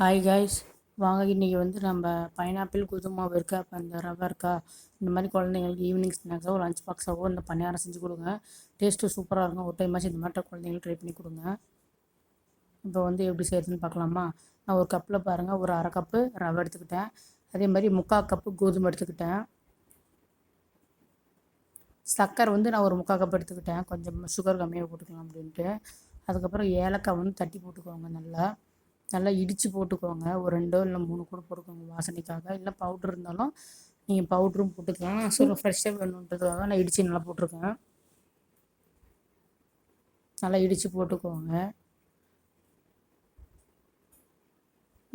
Hi guys வாங்க இன்றைக்கி வந்து நம்ம பைனாப்பிள் குதுமாவு இருக்கா அப்போ அந்த ரவை இருக்கா இந்த மாதிரி குழந்தைங்களுக்கு ஈவினிங் ஸ்நாக்ஸாகவோ லஞ்ச் பாக்ஸாகவோ இந்த பணியாரம் செஞ்சு கொடுங்க. டேஸ்ட்டு சூப்பராக இருக்கும். ஒரு டைமாச்சும் இந்த மாதிரி குழந்தைங்களுக்கு ட்ரை பண்ணி கொடுங்க. இப்போ வந்து எப்படி செய்கிறதுன்னு பார்க்கலாமா? நான் ஒரு கப்பில் பாருங்கள் ஒரு அரை கப்பு ரவை எடுத்துக்கிட்டேன். அதே மாதிரி முக்கால் கப்பு கோதுமை எடுத்துக்கிட்டேன். சக்கரை வந்து நான் ஒரு முக்கால் கப் எடுத்துக்கிட்டேன். கொஞ்சம் சுகர் கம்மியாக போட்டுக்கலாம் அப்படின்ட்டு. அதுக்கப்புறம் ஏலக்காய் வந்து தட்டி போட்டுக்கோங்க நல்லா. நல்லா இடித்து போட்டுக்கோங்க. ஒரு ரெண்டோ இல்லை மூணு கூட போட்டுக்கோங்க வாசனைக்காக. இல்லை பவுட்ரு இருந்தாலும் நீங்கள் பவுட்ரும் போட்டுக்கலாம். ஸோ ஃப்ரெஷ்ஷாக வேணுன்றதுக்காக நான் இடித்து நல்லா போட்டிருக்கேன். நல்லா இடித்து போட்டுக்கோங்க.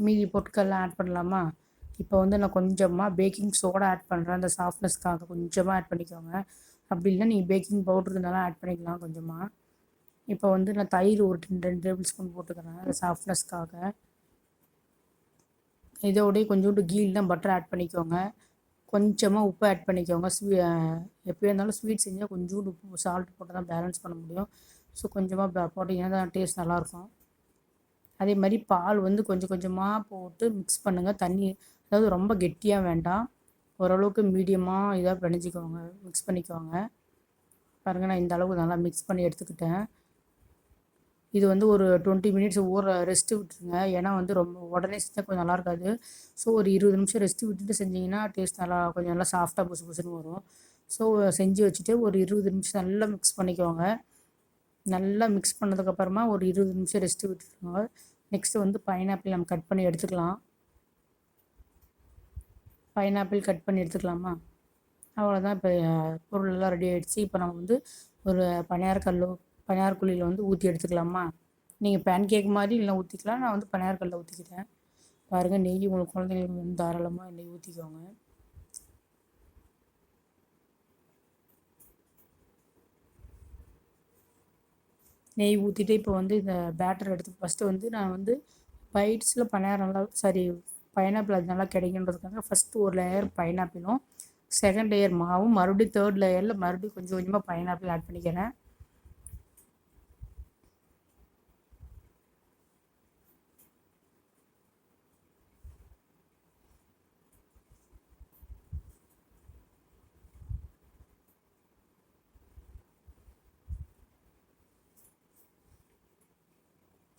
மீதி பொருட்கள்லாம் ஆட் பண்ணலாமா? இப்போ வந்து நான் கொஞ்சமாக பேக்கிங் சோடா ஆட் பண்ணுறேன் அந்த சாஃப்ட்னஸ்க்காக கொஞ்சமாக ஆட் பண்ணிக்கோங்க. அப்படி இல்லை நீங்கள் பேக்கிங் பவுட்ரு இருந்தாலும் ஆட் பண்ணிக்கலாம் கொஞ்சமாக இப்போ வந்து நான் தயிர் ஒரு ரெண்டு டேபிள் ஸ்பூன் போட்டுக்கிறேன். அந்த சாஃப்ட்னஸ்க்காக. இதோடய கொஞ்சோண்டு கீல் தான் பட்டர் ஆட் பண்ணிக்கோங்க. கொஞ்சமாக உப்பு ஆட் பண்ணிக்கோங்க. ஸ்வீ எப்படி இருந்தாலும் ஸ்வீட் செஞ்சால் கொஞ்சோண்டு உப்பு சால்ட் போட்டு தான் பேலன்ஸ் பண்ண முடியும். ஸோ கொஞ்சமாக போட்டிங்கன்னா தான் டேஸ்ட் நல்லாயிருக்கும் அதே மாதிரி பால் வந்து கொஞ்சம் கொஞ்சமாக போட்டு மிக்ஸ் பண்ணுங்கள் தண்ணி அதாவது ரொம்ப கெட்டியாக வேண்டாம். ஓரளவுக்கு மீடியமாக இதாக பிணைஞ்சிக்கோங்க மிக்ஸ் பண்ணிக்கோங்க. பாருங்கள் நான் இந்த அளவுக்கு நல்லா மிக்ஸ் பண்ணி எடுத்துக்கிட்டேன். இது வந்து ஒரு டுவெண்ட்டி மினிட்ஸ் ஊற ரெஸ்ட்டு விட்டுருங்க. ஏன்னா வந்து ரொம்ப உடனே செஞ்சால் கொஞ்சம் நல்லா இருக்காது. ஸோ ஒரு இருபது நிமிஷம் ரெஸ்ட்டு விட்டுட்டு செஞ்சிங்கன்னா டேஸ்ட் நல்லா கொஞ்சம் நல்லா சாஃப்டாக புசு புசுன்னு வரும். ஸோ செஞ்சு வச்சுட்டு ஒரு இருபது நிமிஷம் நல்லா மிக்ஸ் பண்ணிக்கோங்க. நல்லா மிக்ஸ் பண்ணதுக்கப்புறமா ஒரு இருபது நிமிஷம் ரெஸ்ட்டு விட்டுருங்க. நெக்ஸ்ட்டு வந்து பைனாப்பிள் நம்ம கட் பண்ணி எடுத்துக்கலாம். பைனாப்பிள் கட் பண்ணி எடுத்துக்கலாமா? அவ்வளோதான் இப்போ பொருளெல்லாம் ரெடி ஆகிடுச்சு இப்போ நம்ம வந்து ஒரு பனியாரக்கல்லோ கல்லோ குழியில் வந்து ஊற்றி எடுத்துக்கலாமா? நீங்கள் பேன் கேக் மாதிரி இல்லை ஊற்றிக்கலாம் நான் வந்து பனியார் கல்லில் ஊற்றிக்கிட்டேன் பாருங்கள் நெய் உங்களுக்கு குழந்தைங்களுக்கு வந்து தாராளமாக நெய் ஊற்றிக்கோங்க நெய் ஊற்றிட்டு இப்போ வந்து இந்த பேட்டர் எடுத்து ஃபஸ்ட்டு வந்து நான் வந்து பைட்ஸில் பனியாரம் நல்லா சாரி பைனாப்பிள் அது நல்லா கிடைக்குன்றதுக்காக ஃபஸ்ட்டு ஒரு லேயர் பைனாப்பிளும் செகண்ட் லேயர் மாவும் மறுபடியும் தேர்ட் லேயரில் மறுபடியும் கொஞ்சம் கொஞ்சமாக பைனாப்பிள் ஆட் பண்ணிக்கிறேன்.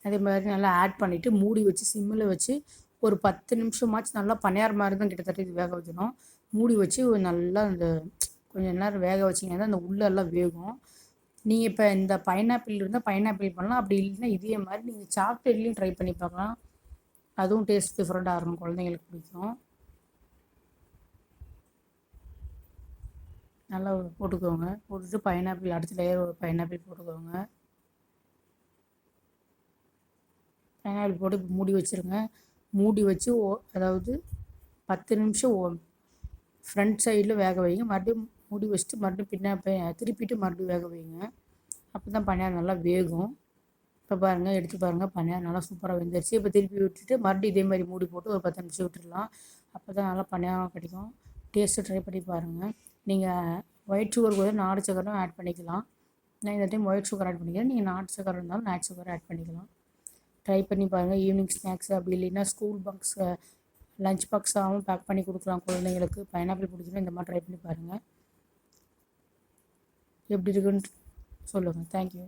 அதே மாதிரி நல்லா ஆட் பண்ணிவிட்டு மூடி வச்சு சிம்மில் வச்சு ஒரு பத்து நிமிஷமாச்சு நல்லா பனியார் மாதிரி தான் கிட்டத்தட்ட இது வேக வைக்கணும். மூடி வச்சு நல்லா அந்த கொஞ்சம் நேரம் வேக வச்சிங்கன்னா அந்த உள்ளெல்லாம் வேகும். நீங்கள் இப்போ இந்த பைனாப்பிள் இருந்தால் பைனாப்பிள் பண்ணலாம். அப்படி இல்லைன்னா இதே மாதிரி நீங்கள் சாக்லேட்லேயும் ட்ரை பண்ணி பார்க்கலாம். அதுவும் டேஸ்ட் டிஃப்ரெண்ட்டாக இருக்கும். குழந்தைங்களுக்கு பிடிக்கும். நல்லா போட்டுக்கோங்க. போட்டுட்டு பைனாப்பிள் அடுத்த லேயர் ஒரு பைனாப்பிள் போட்டுக்கோங்க. பைனாப்பிள் போட்டு மூடி வச்சுருங்க. மூடி வச்சு ஓ அதாவது பத்து நிமிஷம் ஓ ஃப்ரண்ட் சைடில் வேக வைங்க. மறுபடியும் மூடி வச்சுட்டு மறுபடியும் பின்னா திருப்பிட்டு மறுபடியும் வேக வைங்க. அப்போ தான் பனியாரம் நல்லா வேகும். இப்போ பாருங்கள் எடுத்து பாருங்கள் பனியாரம் நல்லா சூப்பராக வெந்துருச்சு. இப்போ திருப்பி விட்டுட்டு மறுபடியும் இதே மாதிரி மூடி போட்டு ஒரு பத்து நிமிஷம் விட்டுடலாம். அப்போ தான் நல்லா பனியாரம் கிடைக்கும். டேஸ்ட்டு ட்ரை பண்ணி பாருங்கள் நீங்கள் ஒயிட் சுகர் கூட நாடு சக்கரும் ஆட் பண்ணிக்கலாம். நான் இந்த டைம் ஒயிட் சுகர் ஆட் பண்ணிக்கிறேன். நீங்கள் நாட்டு சக்கரம் இருந்தாலும் நாட்டு சுகர் ஆட் பண்ணிக்கலாம். ட்ரை பண்ணி பாருங்கள் ஈவினிங் ஸ்நாக்ஸ் அப்படி இல்லைன்னா ஸ்கூல் பாக்ஸ் லஞ்ச் பாக்ஸாகவும் பேக் பண்ணி கொடுக்கலாம் குழந்தைங்களுக்கு பைனாப்பிள் பிடிக்கணும் இந்த மாதிரி ட்ரை பண்ணி பாருங்கள் எப்படி இருக்குன்னு சொல்லுங்கள் தேங்க்யூ